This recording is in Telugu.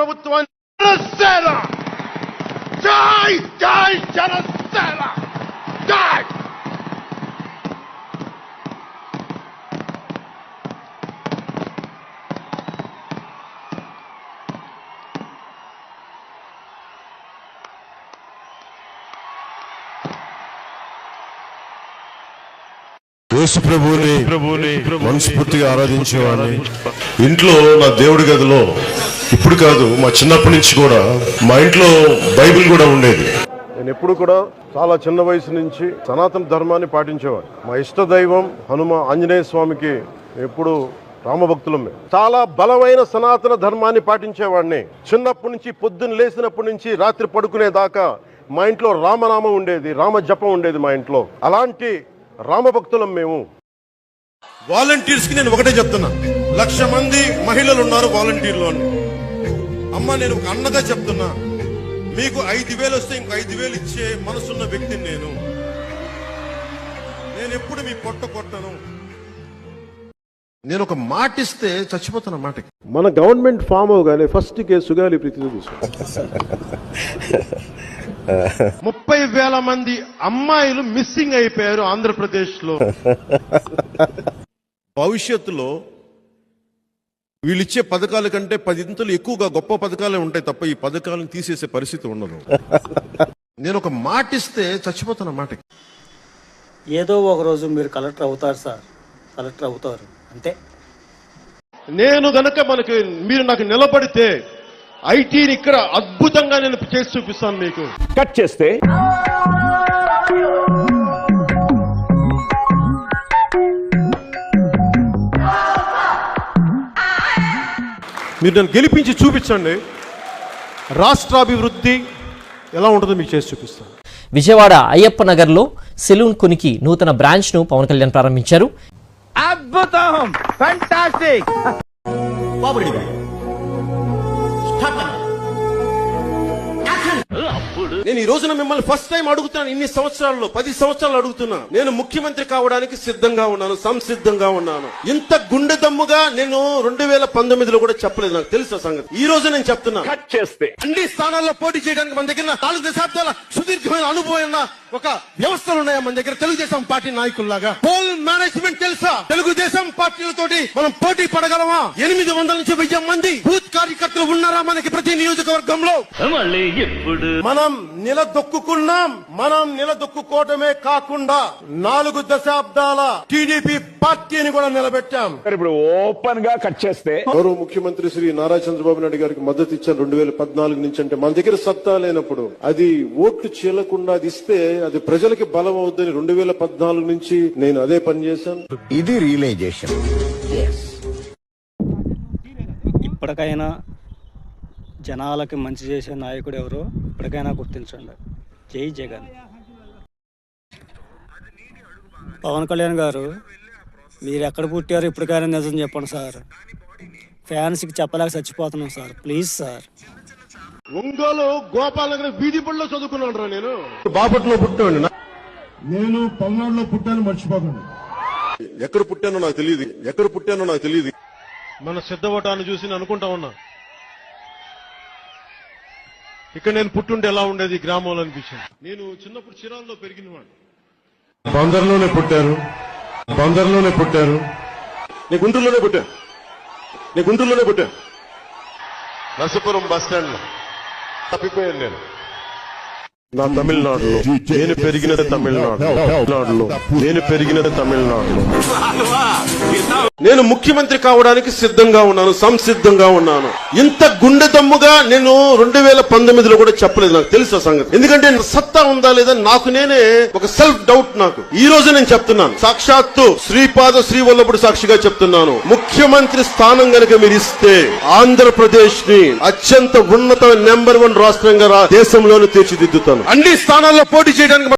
ప్రభుత్వాన్ని జనసేన! జై జై జనసేన! జై! యేసు ప్రభువుని మనస్ఫూర్తిగా ఆరాధించేవాడిని. ఇంట్లో నా దేవుడి గదిలో ఇప్పుడు కాదు మా చిన్నప్పటి నుంచి కూడా మా ఇంట్లో బైబిల్ కూడా ఉండేది. నేను ఎప్పుడు కూడా చాలా చిన్న వయసు నుంచి సనాతన ధర్మాన్ని పాటించేవాడు మా ఇష్ట దైవం హనుమ ఆంజనేయ స్వామికి ఎప్పుడు రామభక్తులం మేము. చాలా బలమైన సనాతన ధర్మాన్ని పాటించేవాడిని. చిన్నప్పటి నుంచి పొద్దున్న లేచినప్పటి నుంచి రాత్రి పడుకునే దాకా మా ఇంట్లో రామనామం ఉండేది రామ జపం ఉండేది మా ఇంట్లో. అలాంటి రామభక్తులం మేము. వాలంటీర్స్కి నేను ఒకటే చెప్తున్నా. లక్ష మంది మహిళలు ఉన్నారు వాలంటీర్లు అని. అమ్మ నేను ఒక అన్నగా చెప్తున్నా. మీకు ఐదు వేలు వస్తే ఇంకో ఐదు వేలు ఇచ్చే మనసున్న వ్యక్తిని నేను. నేను ఎప్పుడు మీ పొట్ట కొట్టను. నేను ఒక మాట ఇస్తే చచ్చిపోతాను ఆ మాటకి. మన గవర్నమెంట్ ఫామ్ అవగానే ఫస్ట్ కేసు సుగాలి ప్రీతిలో ముప్పై వేల మంది అమ్మాయిలు మిస్సింగ్ అయిపోయారు ఆంధ్రప్రదేశ్లో భవిష్యత్తులో వీళ్ళిచ్చే పథకాల కంటే పదింతలు ఎక్కువగా గొప్ప పథకాలే ఉంటాయి తప్ప ఈ పథకాలను తీసేసే పరిస్థితి ఉండదు. నేను ఒక మాట ఇస్తే చచ్చిపోతాను ఆ మాటకి. ఏదో ఒక రోజు మీరు కలెక్టర్ అవుతారు సార్. కలెక్టర్ అవుతారు. అంతే. నేను గనక మనకి మీరు నాకు నిలబడితే ఐటీని ఇక్కడ అద్భుతంగా నేను చేసి చూపిస్తాను మీకు. కట్ చేస్తే మీరు నన్ను గెలిపించి చూపించండి. రాష్ట్రాభివృద్ధి ఎలా ఉంటుందో మీకు చేసి చూపిస్తాను. విజయవాడ అయ్యప్ప నగర్లో సెలూన్ కొనికి నూతన బ్రాంచ్ను పవన్ కళ్యాణ్ ప్రారంభించారు. అద్భుతం! నేను ఈ రోజున మిమ్మల్ని ఫస్ట్ టైం అడుగుతున్నాను ఇన్ని సంవత్సరాల్లో పది సంవత్సరాలు అడుగుతున్నా. నేను ముఖ్యమంత్రి కావడానికి సిద్ధంగా ఉన్నాను సంసిద్ధంగా ఉన్నాను. ఇంత గుండె దమ్ముగా నేను రెండు వేల పంతొమ్మిదిలో కూడా చెప్పలేదు నాకు తెలుసు సంగతి. ఈ రోజు నేను చెప్తున్నా. కట్ చేస్తే. అన్ని స్థానాల్లో పోటీ చేయడానికి మన దగ్గర నాలుగు దశాబ్దాల సుదీర్ఘమైన అనుభవం ఉన్న ఒక వ్యవస్థలు ఉన్నాయి మన దగ్గర? తెలుగుదేశం పార్టీ నాయకుల్లాగా. పోల్ మేనేజ్మెంట్ తెలుసా? తెలుగుదేశం పార్టీలతోటి మనం పోటీ పడగలమా? ఎనిమిది వందల నుంచి వెయ్యి మంది కార్యకర్తలు ఉన్నారా మనకి ప్రతి నియోజకవర్గంలో? మనం నిలదొక్కున్నాం మనం నిలదొక్కుకోవటమే కాకుండా నాలుగు దశాబ్దాల టీడీపీ పార్టీని కూడా నిలబెట్టాం. ఇప్పుడు ఓపెన్గా కట్ చేస్తే గౌరవ ముఖ్యమంత్రి శ్రీ నారా చంద్రబాబు నాయుడు గారికి మద్దతు ఇచ్చాను రెండు వేల పద్నాలుగు నుంచి అంటే మన దగ్గర సత్తా లేనప్పుడు. అది ఓట్లు చీలకుండా అది ఇస్తే అది ప్రజలకి బలం అవుద్దని రెండు వేల పద్నాలుగు నుంచి నేను అదే పని చేశాను. ఇది రియలైజేషన్. ఇప్పటికైనా జనాలకి మంచి చేసే నాయకుడు ఎవరో ఇప్పటికైనా గుర్తించండి. జై జగన్. పవన్ కళ్యాణ్ గారు మీరు ఎక్కడ పుట్టారు ఇప్పటికైనా నిజం చెప్పండి సార్. ఫ్యాన్స్కి చెప్పలేక చచ్చిపోతున్నాం sir. Please sir. Ongole Gopal Nagar వీధి పడిలో చదువుకున్నాను రా నేను. బాపట్లో పుట్టాను నేను పల్నాడులో పుట్టాను మర్చిపోకండి. ఎక్కడ పుట్టానో నాకు తెలియదు. ఎక్కడ పుట్టానో నాకు తెలియదు. మన సిద్ధవటాన్ని చూసి నేను అనుకుంటా ఉన్నా. ఇక్కడ నేను పుట్టుంటే ఎలా ఉండేది ఈ గ్రామంలో అనిపించింది. నేను చిన్నప్పుడు చిరాల్లో పెరిగిన వాడు బందర్లోనే పుట్టారు. బందర్లోనే పుట్టారు. నీ గుంటూరులోనే పుట్టా నీ గుంటూరులోనే పుట్టా నరసపురం బస్ స్టాండ్లో తప్పిపోయాను నేను. నా తమిళనాడులో. నేను పెరిగినది తమిళనాడు తమిళనాడులో నేను పెరిగినది తమిళనాడులో. నేను ముఖ్యమంత్రి కావడానికి సిద్ధంగా ఉన్నాను సంసిద్ధంగా ఉన్నాను. ఇంత గుండె దమ్ముగా నేను రెండు వేల పంతొమ్మిదిలో కూడా చెప్పలేదు నాకు తెలుసు సంగతి. ఎందుకంటే సత్తా ఉందా లేదా నాకు నేనే ఒక సెల్ఫ్ డౌట్ నాకు. ఈ రోజు నేను చెప్తున్నాను. సాక్షాత్తు శ్రీపాద శ్రీవల్లభుడు సాక్షిగా చెప్తున్నాను. ముఖ్యమంత్రి స్థానం గనక మీరు ఇస్తే ఆంధ్రప్రదేశ్ని అత్యంత ఉన్నత నెంబర్ వన్ రాష్ట్రంగా దేశంలోనే తీర్చిదిద్దుతాను. అన్ని స్థానాల్లో పోటీ చేయడానికి